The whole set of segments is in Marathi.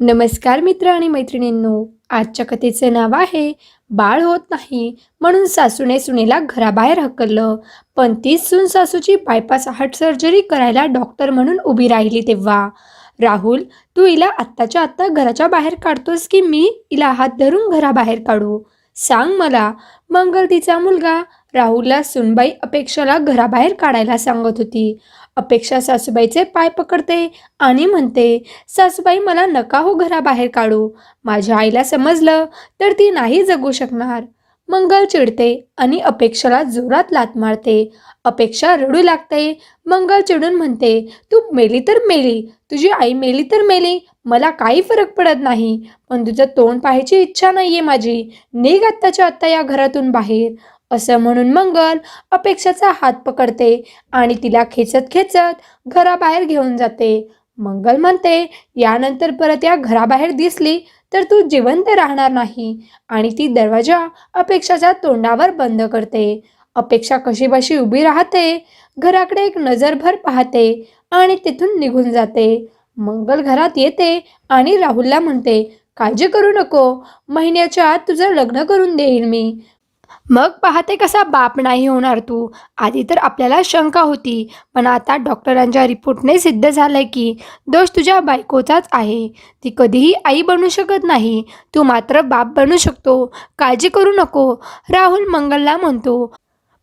नमस्कार मित्र आणि मैत्रिणींनो आजच्या कथेचं नाव आहे बाळ होत नाही म्हणून सासूने सुनेला घराबाहेर हकललं. पण तीच सून सासूची बायपास हार्ट सर्जरी करायला डॉक्टर म्हणून उभी राहिली तेव्हा. राहुल तू हिला आत्ताच्या आत्ता घराच्या बाहेर काढतोस की मी हिला हात धरून घराबाहेर काढू? सांग मला. मंगल तिचा मुलगा राहुलला सुनबाई अपेक्षाला घराबाहेर काढायला सांगत होती. अपेक्षा सासूबाईचे पाय पकडते आणि म्हणते सासूबाई मला नका हो घराबाहेर काढू. माझ्या आईला समजलं तर ती नाही जगू शकणार. मंगल चिडते आणि अपेक्षाला जोरात लात मारते. अपेक्षा रडू लागते. मंगल चिडून म्हणते तू मेली तर मेली. तुझी आई मेली तर मेली. मला काही फरक पडत नाही. पण तुझं तोंड पाहायची इच्छा नाहीये माझी. निघ आत्ताच्या आत्ता या घरातून बाहेर. असं म्हणून मंगल अपेक्षाचा हात पकडते आणि तिला खेचत खेचत घराबाहेर घेऊन जाते. मंगल म्हणते यानंतर परत या घराबाहेर दिसली तर तू जिवंत राहणार नाही. आणि ती दरवाजा अपेक्षाच्या तोंडावर बंद करते. अपेक्षा कशीबशी उभी राहते घराकडे एक नजरभर पाहते आणि तिथून निघून जाते. मंगल घरात येते आणि राहुलला म्हणते काळजी करू नको महिन्याच्या आत तुझं लग्न करून देईन मी. मग पाहते कसा बाप नाही होणार तू. आधी तर आपल्याला शंका होती पण आता डॉक्टरांच्या रिपोर्टने सिद्ध झालंय की दोष तुझ्या बायकोचाच आहे. ती कधीही आई बनू शकत नाही तू मात्र बाप बनू शकतो काळजी करू नको राहुल मंगलला म्हणतो.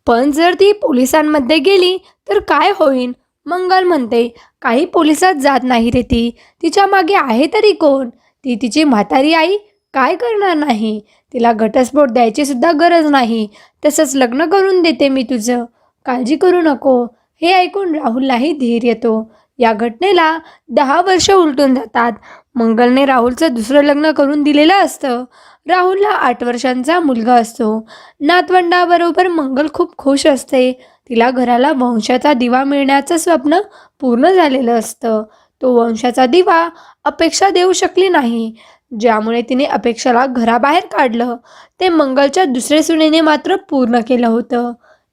पण जर ती पोलिसांमध्ये गेली तर काय होईल मंगल म्हणते काही पोलिसात जात नाही रे ती. तिच्यामागे आहे तरी कोण? ती तिची म्हातारी आई काय करणार नाही? तिला घटस्फोट द्यायची सुद्धा गरज नाही. तसंच लग्न करून देते मी तुझं. काळजी करू नको. हे ऐकून राहुललाही धीर येतो. या घटनेला दहा वर्ष उलटून जातात. मंगलने राहुलचं दुसरं लग्न करून दिलेलं असतं. राहुलला आठ वर्षांचा मुलगा असतो. नातवंडाबरोबर मंगल खूप खुश असते. तिला घराला वंशाचा दिवा मिळण्याचं स्वप्न पूर्ण झालेलं असतं. तो वंशाचा दिवा अपेक्षा देऊ शकली नाही. ज्यामुळे तिने अपेक्षाला घराबाहेर काढलं. ते मंगलच्या दुसऱ्या सुनेने मात्र पूर्ण केलं होतं.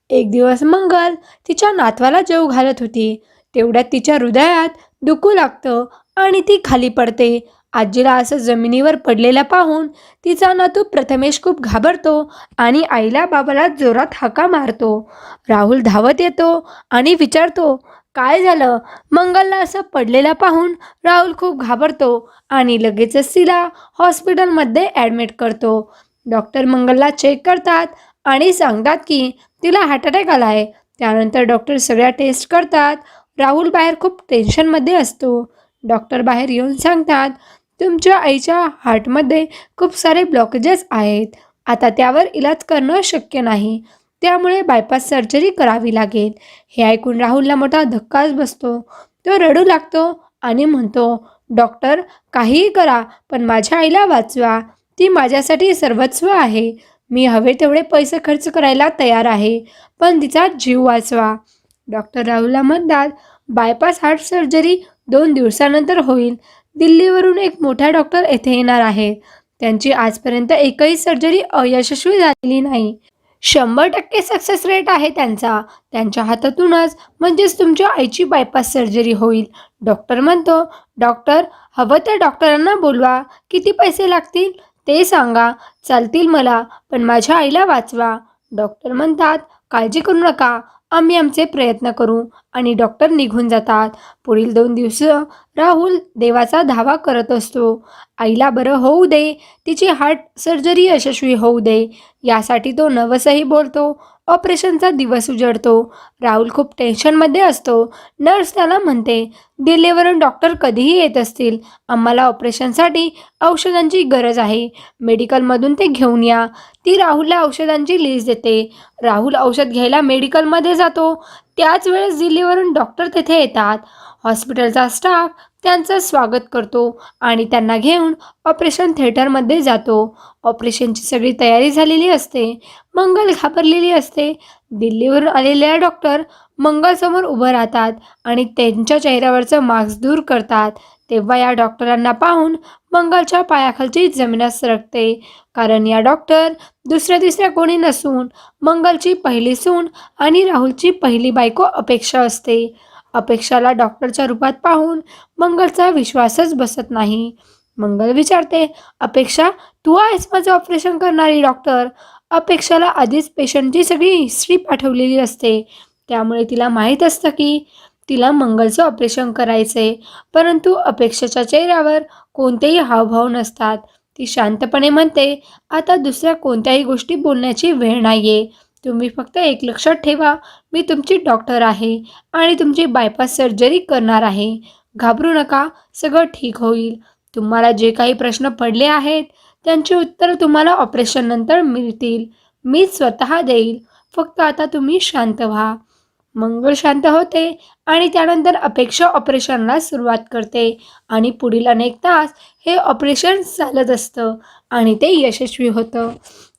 एक दिवस मंगल तिच्या नातवाला जेव घालत होती. तेवढ्यात तिच्या हृदयात दुखू लागतं आणि ती खाली पडते. आजीला असं जमिनीवर पडलेलं पाहून तिचा नातू प्रथमेश खूप घाबरतो आणि आईला बाबाला जोरात हाका मारतो. राहुल धावत येतो आणि विचारतो काय झालं? मंगलला असं पडलेला पाहून राहुल खूप घाबरतो आणि लगेचच तिला हॉस्पिटलमध्ये ॲडमिट करतो. डॉक्टर मंगलला चेक करतात आणि सांगतात की तिला हार्ट अटॅक आला आहे. त्यानंतर डॉक्टर सगळ्या टेस्ट करतात. राहुल बाहेर खूप टेन्शनमध्ये असतो. डॉक्टर बाहेर येऊन सांगतात तुमच्या आईच्या हार्टमध्ये खूप सारे ब्लॉकेजेस आहेत. आता त्यावर इलाज करणं शक्य नाही. त्यामुळे बायपास सर्जरी करावी लागेल. हे ऐकून राहुलला मोठा धक्काच बसतो. तो रडू लागतो आणि म्हणतो डॉक्टर काहीही करा पण माझ्या आईला वाचवा. ती माझ्यासाठी सर्वस्व आहे. मी हवे तेवढे पैसे खर्च करायला तयार आहे पण तिचा जीव वाचवा. डॉक्टर राहुलला म्हणतात बायपास हार्ट सर्जरी दोन दिवसानंतर होईल. दिल्लीवरून एक मोठा डॉक्टर येथे येणार आहे. त्यांची आजपर्यंत एकही सर्जरी अयशस्वी झालेली नाही. शंभर टक्के सक्सेस रेट आहे त्यांचा. त्यांच्या हातातूनच म्हणजेच तुमच्या आईची बायपास सर्जरी होईल. डॉक्टर म्हणतो डॉक्टर हवं त्या डॉक्टरांना बोलवा. किती पैसे लागतील? ते सांगा. चालतील मला पण माझ्या आईला वाचवा. डॉक्टर म्हणतात काळजी करू नका. आम्ही आमचे प्रयत्न करू आणि डॉक्टर निघून जातात. पुढील दोन दिवस राहुल देवाचा धावा करत असतो. आईला बरं होऊ दे. तिची हार्ट सर्जरी यशस्वी होऊ दे. यासाठी तो नवसही बोलतो. ऑपरेशनचा दिवस उजडतो. राहुल खूप टेन्शनमध्ये असतो. नर्स त्याला म्हणते दिल्लीवरून डॉक्टर कधीही येत असतील. आम्हाला ऑपरेशनसाठी औषधांची गरज आहे. मेडिकलमधून ते घेऊन या ती राहुलला औषधांची लिस्ट देते. राहुल औषध घ्यायला मेडिकलमध्ये जातो. त्याच वेळेस दिल्लीवरून डॉक्टर तेथे येतात. हॉस्पिटलचा स्टाफ त्यांचं स्वागत करतो आणि त्यांना घेऊन ऑपरेशन थिएटरमध्ये जातो. ऑपरेशनची सगळी तयारी झालेली असते मंगल घाबरलेली असते. दिल्लीवरून आलेल्या डॉक्टर मंगलसमोर उभं राहतात आणि त्यांच्या चेहऱ्यावरचं मास्क दूर करतात. तेव्हा या डॉक्टरांना पाहून मंगलच्या पायाखालची जमीनच सरकते. कारण या डॉक्टर दुसऱ्या तिसऱ्या कोणी नसून मंगलची पहिली सून आणि राहुलची पहिली बायको अपेक्षा असते. अपेक्षाला डॉक्टरच्या रूपात पाहून मंगलचा विश्वासच बसत नाही. मंगल विचारते अपेक्षा तू आहेस माझं ऑपरेशन करणारी डॉक्टर? अपेक्षाला आधीच पेशंटची सगळी हिस्ट्री पाठवलेली असते. त्यामुळे तिला माहीत असतं की तिला मंगलचं ऑपरेशन करायचं आहे परंतु अपेक्षाच्या चेहऱ्यावर कोणतेही हावभाव नसतात. ती शांतपणे म्हणते आता दुसऱ्या कोणत्याही गोष्टी बोलण्याची वेळ नाही आहे तुम्ही फक्त एक लक्षात ठेवा मी तुमची डॉक्टर आहे आणि तुमची बायपास सर्जरी करणार आहे. घाबरू नका सगळं ठीक होईल. तुम्हाला जे काही प्रश्न पडले आहेत त्यांची उत्तर तुम्हाला ऑपरेशननंतर मिळतील. मी स्वतः देईल. फक्त आता तुम्ही शांत व्हा. मंगळ शांत होते आणि त्यानंतर अपेक्षा ऑपरेशनला सुरुवात करते आणि पुढील अनेक तास हे ऑपरेशन चालत असतं आणि ते यशस्वी होतं.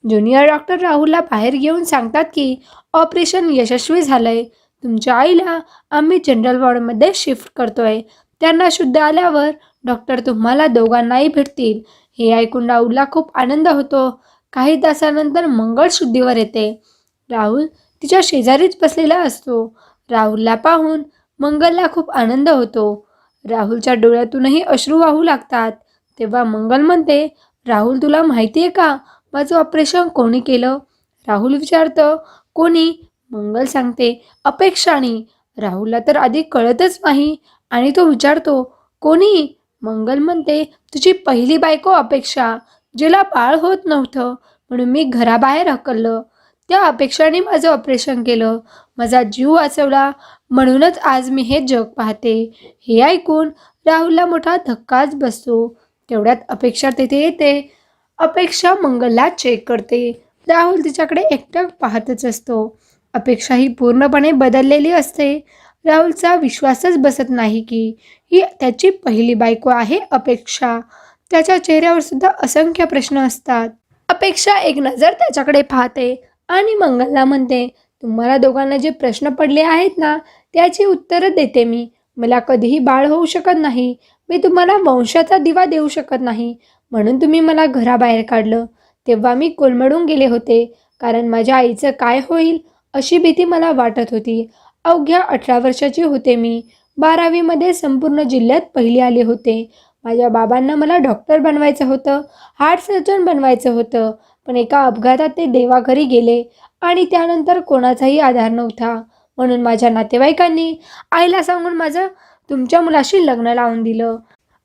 ज्युनियर डॉक्टर राहुलला बाहेर घेऊन सांगतात की ऑपरेशन यशस्वी झालंय. तुमच्या आईला आम्ही जनरल वॉर्डमध्ये शिफ्ट करतोय. त्यांना शुद्ध आल्यावर डॉक्टर तुम्हाला दोघांनाही भेटतील. हे ऐकून राहुलला खूप आनंद होतो. काही तासानंतर मंगळ शुद्धीवर येते. राहुल तिच्या शेजारीच बसलेला असतो. राहुलला पाहून मंगलला खूप आनंद होतो. राहुलच्या डोळ्यातूनही अश्रू वाहू लागतात. तेव्हा मंगल म्हणते राहुल तुला माहिती आहे का? माझं ऑपरेशन कोणी केलं? राहुल विचारतं. कोणी? मंगल सांगते. अपेक्षाने राहुलला तर आधी कळतच नाही आणि तो विचारतो कोणी? मंगल म्हणते तुझी पहिली बायको अपेक्षा जिला बाळ होत नव्हतं म्हणून मी घराबाहेर हकललं. त्या अपेक्षाने माझं ऑपरेशन केलं. माझा जीव वाचवला. म्हणूनच आज मी हे जग पाहते. हे ऐकून राहुलला मोठा धक्काच बसतो. तेवढ्यात अपेक्षा तेथे येते. अपेक्षा मंगलला चेक करते. राहुल तिच्याकडे एकटक पाहतच असतो. अपेक्षा ही पूर्णपणे बदललेली असते. राहुलचा विश्वासच बसत नाही की ही त्याची पहिली बायको आहे अपेक्षा. त्याच्या चेहऱ्यावर सुद्धा असंख्य प्रश्न असतात. अपेक्षा एक नजर त्याच्याकडे पाहते आणि मंगलला म्हणते तुम्हाला दोघांना जे प्रश्न पडले आहेत ना त्याची उत्तरं देते मी. मला कधीही बाळ होऊ शकत नाही. मी तुम्हाला वंशाचा दिवा देऊ शकत नाही. म्हणून तुम्ही मला घराबाहेर काढलं. तेव्हा मी कोलमडून गेले होते कारण माझ्या आईचं काय होईल अशी भीती मला वाटत होती. अवघ्या अठरा वर्षाची होते मी. बारावीमध्ये संपूर्ण जिल्ह्यात पहिली आले होते. माझ्या बाबांना मला डॉक्टर बनवायचं होतं हार्ट सर्जन बनवायचं होतं पण एका अपघातात ते देवाघरी गेले आणि त्यानंतर कोणाचाही आधार नव्हता. म्हणून माझ्या नातेवाईकांनी आईला सांगून माझं तुमच्या मुलाशी लग्न लावून दिलं.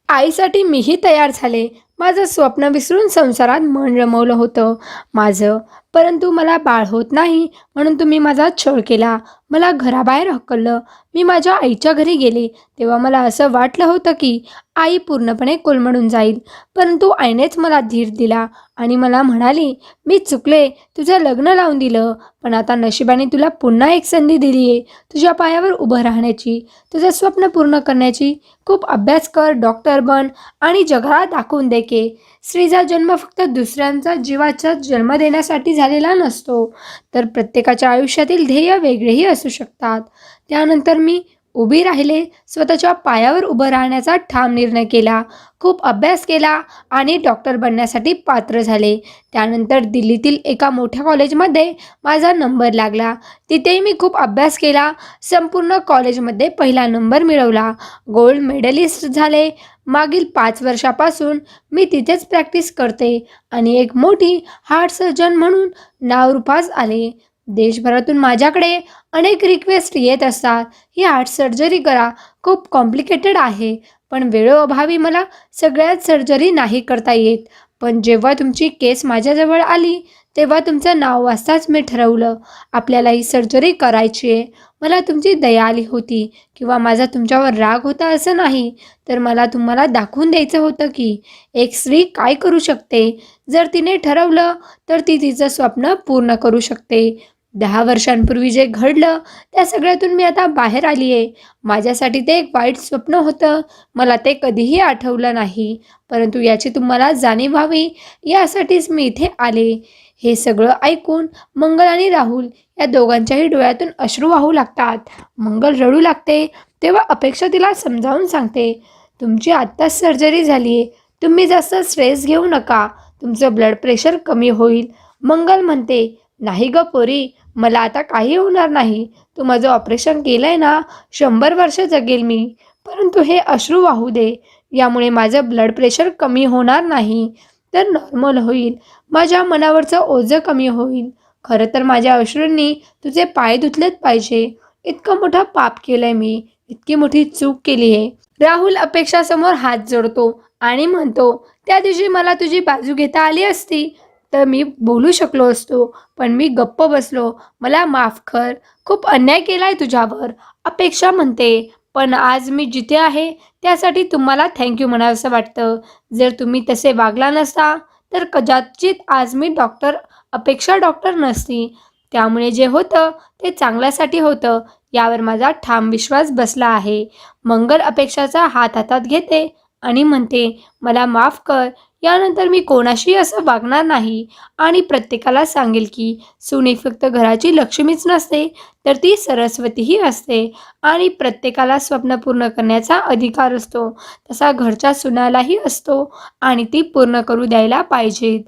आईसाठी मीही तयार झाले. माझं स्वप्न विसरून संसारात मन रमवलं होतं. माझं. परंतु मला बाळ होत नाही. म्हणून तुम्ही माझा छळ केला. मला घराबाहेर हकललं. मी माझ्या आईच्या घरी गेले. तेव्हा मला असं वाटलं होतं की आई पूर्णपणे कोलमडून जाईल. परंतु आईनेच मला धीर दिला आणि मला म्हणाली मी चुकले. तुझं लग्न लावून दिलं. पण आता नशिबाने तुला पुन्हा एक संधी दिली आहे. तुझ्या पायावर उभं राहण्याची. तुझं स्वप्न पूर्ण करण्याची. खूप अभ्यास कर डॉक्टर बन आणि जगाला दाखवून दे की स्त्रीचा जन्म फक्त दुसऱ्यांचा जीवाचा जन्म देण्यासाठी झालेला नसतो. तर प्रत्येकाच्या आयुष्यातील ध्येय वेगळेही असू शकतात. त्यानंतर मी उभी राहिले स्वतःच्या पायावर उभं राहण्याचा ठाम निर्णय केला खूप अभ्यास केला आणि डॉक्टर बनण्यासाठी पात्र झाले. त्यानंतर दिल्लीतील एका मोठ्या कॉलेजमध्ये माझा नंबर लागला. तिथेही मी खूप अभ्यास केला संपूर्ण कॉलेजमध्ये पहिला नंबर मिळवला. गोल्ड मेडलिस्ट झाले मागील पाच वर्षापासून मी तिथेच प्रॅक्टिस करते आणि एक मोठी हार्ट सर्जन म्हणून नावरूपास आले. देशभरातून माझ्याकडे अनेक रिक्वेस्ट येत असतात. ही हार्ट सर्जरी करा. खूप कॉम्प्लिकेटेड आहे. पण वेळोअभावी मला सगळ्यात सर्जरी नाही करता येत. पण जेव्हा तुमची केस माझ्याजवळ आली तेव्हा तुमचं नाव वाचताच मी ठरवलं. आपल्याला ही सर्जरी करायची आहे. मला तुमची दया आली होती किंवा माझा तुमच्यावर राग होता असं नाही. तर मला तुम्हाला दाखवून द्यायचं होतं की एक स्त्री काय करू शकते? जर तिने ठरवलं तर ती तिचं स्वप्न पूर्ण करू शकते. दहा वर्षांपूर्वी जे घडलं त्या सगळ्यातून मी आता बाहेर आली आहे माझ्यासाठी ते एक वाईट स्वप्न होतं. मला ते कधीही आठवलं नाही. परंतु याची तुम्हाला जाणीव व्हावी यासाठीच मी इथे आले. हे सगळं ऐकून मंगल आणि राहुल या दोघांच्याही डोळ्यातून अश्रू वाहू लागतात. मंगल रडू लागते. तेव्हा अपेक्षा तिला समजावून सांगते तुमची आत्ताच सर्जरी झाली आहे. तुम्ही जास्त स्ट्रेस घेऊ नका. तुमचं ब्लड प्रेशर कमी होईल. मंगल म्हणते नाही ग पोरी मला आता काही होणार नाही. तू माझं ऑपरेशन केलं आहे ना शंभर वर्ष जगेल मी. परंतु हे अश्रू वाहू दे. यामुळे माझं ब्लड प्रेशर कमी होणार नाही. तर नॉर्मल होईल. माझ्या मनावरचं ओझं कमी होईल. खरं तर माझ्या अश्रूंनी तुझे पाय धुतलेच पाहिजे. इतकं मोठं पाप केलंय मी. इतकी मोठी चूक केली आहे. राहुल अपेक्षासमोर हात जोडतो आणि म्हणतो त्या दिवशी मला तुझी बाजू घेता आली असती तर मी बोलू शकलो असतो पण मी गप्प बसलो. मला माफ कर. खूप अन्याय केलाय तुझ्यावर. अपेक्षा म्हणते पण आज मी जिथे आहे त्यासाठी तुम्हाला थँक्यू म्हणावंसं वाटतं. जर तुम्ही तसे वागला नसता तर कदाचित आज मी डॉक्टर अपेक्षा डॉक्टर नसती. त्यामुळे जे होतं ते चांगल्यासाठी होतं यावर माझा ठाम विश्वास बसला आहे. मंगल अपेक्षाचा हात हातात घेते आणि म्हणते मला माफ कर यानंतर मी कोणाशी असं वागणार नाही. आणि प्रत्येकाला सांगेल की सुने फक्त घराची लक्ष्मीच नसते तर ती सरस्वतीही असते. आणि प्रत्येकाला स्वप्न पूर्ण करण्याचा अधिकार असतो. तसा घरच्या सुनालाही असतो आणि ती पूर्ण करू द्यायला पाहिजेत.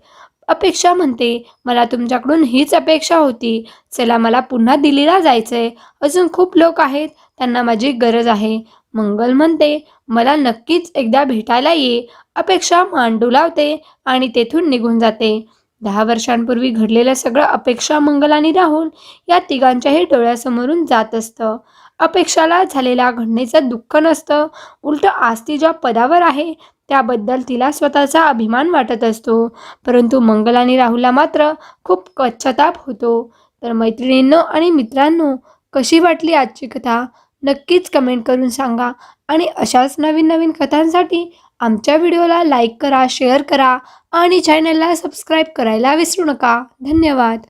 अपेक्षा म्हणते मला तुमच्याकडून हीच अपेक्षा होती. चला मला पुन्हा दिल्लीला जायचंय. अजून खूप लोक आहेत त्यांना माझी गरज आहे. मंगल म्हणते मला नक्कीच एकदा भेटायला ये. अपेक्षा मांडू लावते आणि तेथून निघून जाते. दहा वर्षांपूर्वी घडलेलं सगळं अपेक्षा मंगल आणि राहुल या तिघांच्याही डोळ्यासमोरून जात असतं. अपेक्षाला झालेल्या घडणेचं दुःख नसतं. उलट आज ती ज्या पदावर आहे त्याबद्दल तिला स्वतःचा अभिमान वाटत असतो. परंतु मंगल आणि राहुलला मात्र खूप कच्छताप होतो. तर मैत्रिणींनो आणि मित्रांनो कशी वाटली आजची कथा? नक्कीच कमेंट करून सांगा आणि अशाच नवीन नवीन कथांसाठी आमच्या व्हिडिओला लाईक करा शेअर करा आणि चॅनलला सबस्क्राईब करायला विसरू नका. धन्यवाद.